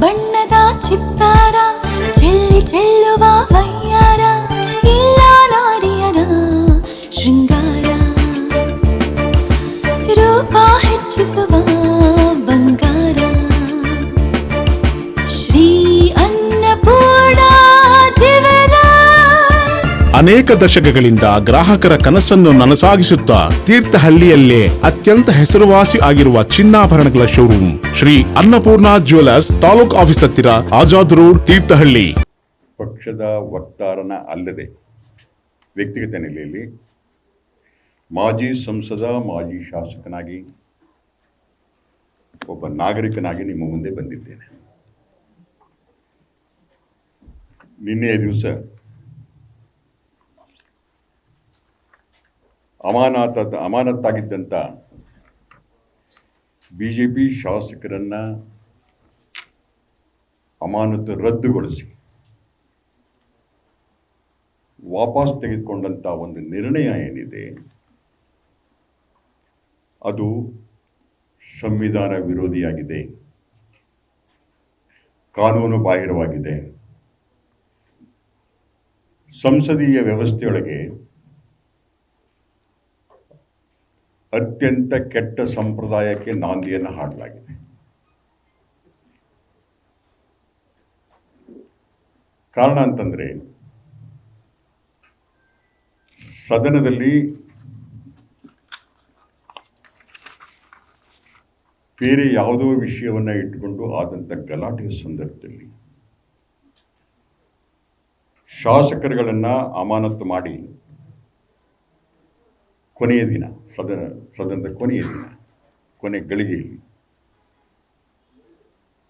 ಬಣ್ಣದ ಚಿತ್ತಾರ ಚೆಲ್ಲಿ ಚೆಲ್ಲುವ ವಯ್ಯಾರ ಇಲ್ಲ ನಾರಿಯರ ಶೃಂಗಾರ ರೂಪ ಹೆಚ್ಚಿಸುವ ಅನೇಕ ದಶಕಗಳಿಂದ ಗ್ರಾಹಕರ ಕನಸನ್ನು ನನಸಾಗಿಸುತ್ತಾ ತೀರ್ಥಹಳ್ಳಿಯಲ್ಲೇ ಅತ್ಯಂತ ಹೆಸರುವಾಸಿ ಆಗಿರುವ ಚಿನ್ನಾಭರಣಗಳ showroom Shri Annapurna jewellers taluk office ಹತ್ತಿರ ಆಜಾದ್ ರೋಡ್, ತೀರ್ಥಹಳ್ಳಿ. ಪಕ್ಷದ ವಕ್ತಾರನ ಅಲ್ಲದೆ ವ್ಯಕ್ತಿಗತ ನೆಲೆಯಲ್ಲಿ ಮಾಜಿ ಸಂಸದ, ಮಾಜಿ ಶಾಸಕನಾಗಿ ಒಬ್ಬ ನಾಗರಿಕನಾಗಿ ನಿಮ್ಮ ಮುಂದೆ ಬಂದಿದ್ದೇನೆ. ನಿನ್ನೆಯ ದಿವಸ ಅಮಾನತ ಅಮಾನತ್ತಾಗಿದ್ದಂಥ ಬಿ ಜೆ ಪಿ ಶಾಸಕರನ್ನ ಅಮಾನತು ರದ್ದುಗೊಳಿಸಿ. ವಾಪಸ್ ತೆಗೆದುಕೊಂಡಂಥ ಒಂದು ನಿರ್ಣಯ ಏನಿದೆ, ಅದು ಸಂವಿಧಾನ ವಿರೋಧಿಯಾಗಿದೆ, ಕಾನೂನು ಬಾಹಿರವಾಗಿದೆ. ಸಂಸದೀಯ ವ್ಯವಸ್ಥೆಯೊಳಗೆ ಅತ್ಯಂತ ಕೆಟ್ಟ ಸಂಪ್ರದಾಯಕ್ಕೆ ನಾಂದಿಯನ್ನು ಹಾಡಲಾಗಿದೆ. ಕಾರಣ ಅಂತಂದರೆ, ಸದನದಲ್ಲಿ ಬೇರೆ ಯಾವುದೋ ವಿಷಯವನ್ನು ಇಟ್ಟುಕೊಂಡು ಆದಂಥ ಗಲಾಟೆಯ ಸಂದರ್ಭದಲ್ಲಿ ಶಾಸಕರುಗಳನ್ನು ಅಮಾನತು ಮಾಡಿ ಕೊನೆಯ ದಿನ, ಸದನ, ಸದನದ ಕೊನೆಯ ದಿನ, ಕೊನೆ ಗಳಿಗೆಯಲ್ಲಿ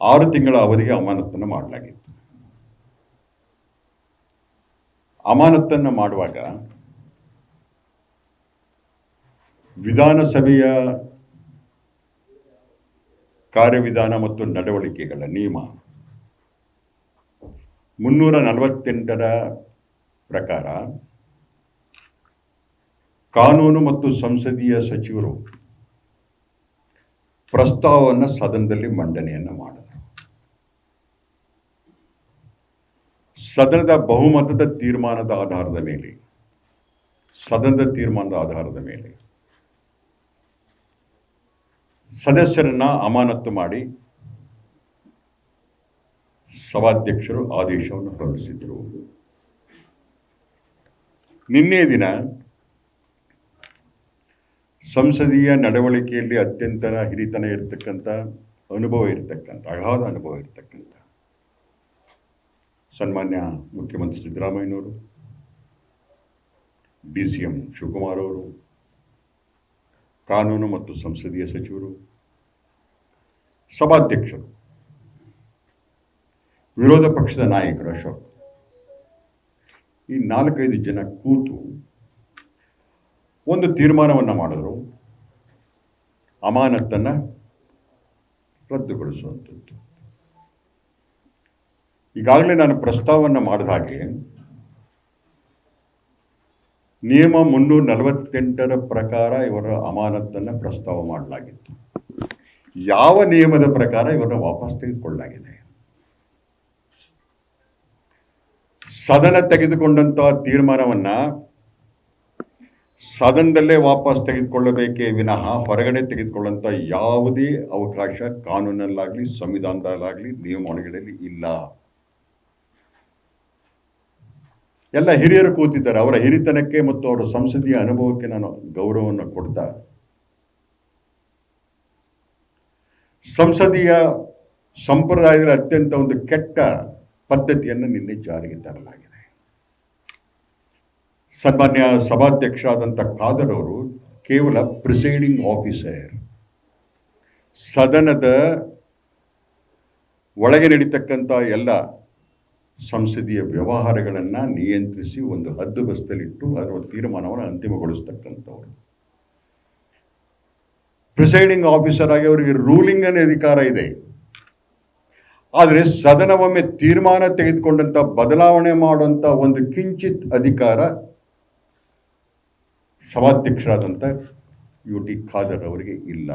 ಆರು ತಿಂಗಳ ಅವಧಿಗೆ ಅಮಾನತನ್ನು ಮಾಡಲಾಗಿತ್ತು. ಅಮಾನತನ್ನು ಮಾಡುವಾಗ ವಿಧಾನಸಭೆಯ ಕಾರ್ಯವಿಧಾನ ಮತ್ತು ನಡವಳಿಕೆಗಳ ನಿಯಮ ಮುನ್ನೂರ ನಲವತ್ತೆಂಟರ ಪ್ರಕಾರ ಕಾನೂನು ಮತ್ತು ಸಂಸದೀಯ ಸಚಿವರು ಪ್ರಸ್ತಾವವನ್ನು ಸದನದಲ್ಲಿ ಮಂಡನೆಯನ್ನು ಮಾಡಿದರು. ಸದನದ ಬಹುಮತದ ತೀರ್ಮಾನದ ಆಧಾರದ ಮೇಲೆ, ಸದನದ ತೀರ್ಮಾನದ ಆಧಾರದ ಮೇಲೆ ಸದಸ್ಯರನ್ನ ಅಮಾನತ್ತು ಮಾಡಿ ಸಭಾಧ್ಯಕ್ಷರು ಆದೇಶವನ್ನು ಹೊರಡಿಸಿದರು. ನಿನ್ನೆ ದಿನ ಸಂಸದೀಯ ನಡವಳಿಕೆಯಲ್ಲಿ ಅತ್ಯಂತ ಹಿರಿತನ ಇರತಕ್ಕಂಥ ಅನುಭವ ಇರತಕ್ಕಂಥ, ಅಗಾಧ ಅನುಭವ ಇರತಕ್ಕಂಥ ಸನ್ಮಾನ್ಯ ಮುಖ್ಯಮಂತ್ರಿ ಸಿದ್ದರಾಮಯ್ಯನವರು, ಡಿ ಸಿ ಎಂ ಶಿವಕುಮಾರ್ ಅವರು, ಕಾನೂನು ಮತ್ತು ಸಂಸದೀಯ ಸಚಿವರು, ಸಭಾಧ್ಯಕ್ಷರು, ವಿರೋಧ ಪಕ್ಷದ ನಾಯಕರು ಅಶೋಕ್. ಈ ನಾಲ್ಕೈದು ಜನ ಕೂತು ಒಂದು ತೀರ್ಮಾನವನ್ನು ಮಾಡಿದ್ರು. ಅಮಾನತ್ತನ್ನು ರದ್ದುಗೊಳಿಸುವಂಥದ್ದು ಈಗಾಗಲೇ ನಾನು ಪ್ರಸ್ತಾವವನ್ನು ಮಾಡಿದ ಹಾಗೆ, ನಿಯಮ ಮುನ್ನೂರ ನಲವತ್ತೆಂಟರ ಪ್ರಕಾರ ಇವರ ಅಮಾನತ್ತನ್ನು ಪ್ರಸ್ತಾವ ಮಾಡಲಾಗಿತ್ತು. ಯಾವ ನಿಯಮದ ಪ್ರಕಾರ ಇವರನ್ನ ವಾಪಸ್ ತೆಗೆದುಕೊಳ್ಳಲಾಗಿದೆ? ಸದನ ತೆಗೆದುಕೊಂಡಂತಹ ತೀರ್ಮಾನವನ್ನ ಸದನದಲ್ಲೇ ವಾಪಸ್ ತೆಗೆದುಕೊಳ್ಳಬೇಕೇ ವಿನಃ ಹೊರಗಡೆ ತೆಗೆದುಕೊಳ್ಳುವಂಥ ಯಾವುದೇ ಅವಕಾಶ ಕಾನೂನಲ್ಲಾಗಲಿ, ಸಂವಿಧಾನದಲ್ಲಾಗಲಿ ನಿಯಮಾವಳಿಗಳಲ್ಲಿ ಇಲ್ಲ. ಎಲ್ಲ ಹಿರಿಯರು ಕೂತಿದ್ದಾರೆ. ಅವರ ಹಿರಿತನಕ್ಕೆ ಮತ್ತು ಅವರ ಸಂಸದೀಯ ಅನುಭವಕ್ಕೆ ನಾನು ಗೌರವವನ್ನು ಕೊಡ್ತಾ ಸಂಸದೀಯ ಸಂಪ್ರದಾಯದಲ್ಲಿ ಅತ್ಯಂತ ಒಂದು ಕೆಟ್ಟ ಪದ್ಧತಿಯನ್ನು ನಿನ್ನೆ ಜಾರಿಗೆ ತರಲಾಗಿದೆ. ಸನ್ಮಾನ್ಯ ಸಭಾಧ್ಯಕ್ಷರಾದಂಥ ಖಾದರ್ ಅವರು ಕೇವಲ ಪ್ರಿಸೈಡಿಂಗ್ ಆಫೀಸರ್. ಸದನದ ಒಳಗೆ ನಡೀತಕ್ಕಂಥ ಎಲ್ಲ ಸಂಸದೀಯ ವ್ಯವಹಾರಗಳನ್ನು ನಿಯಂತ್ರಿಸಿ ಒಂದು ಹದ್ದು ಬಸ್ತಲಿಟ್ಟು ಅದರ ತೀರ್ಮಾನವನ್ನು ಅಂತಿಮಗೊಳಿಸ್ತಕ್ಕಂಥವ್ರು. ಪ್ರಿಸೈಡಿಂಗ್ ಆಫೀಸರ್ ಆಗಿ ಅವರಿಗೆ ರೂಲಿಂಗ್ ಅನ್ನೋ ಅಧಿಕಾರ ಇದೆ. ಆದರೆ ಸದನವೊಮ್ಮೆ ತೀರ್ಮಾನ ತೆಗೆದುಕೊಂಡಂಥ ಬದಲಾವಣೆ ಮಾಡುವಂತ ಒಂದು ಕಿಂಚಿತ್ ಅಧಿಕಾರ ಸಭಾಧ್ಯಕ್ಷರಾದಂಥ ಯು ಟಿ ಖಾದರ್ ಅವರಿಗೆ ಇಲ್ಲ.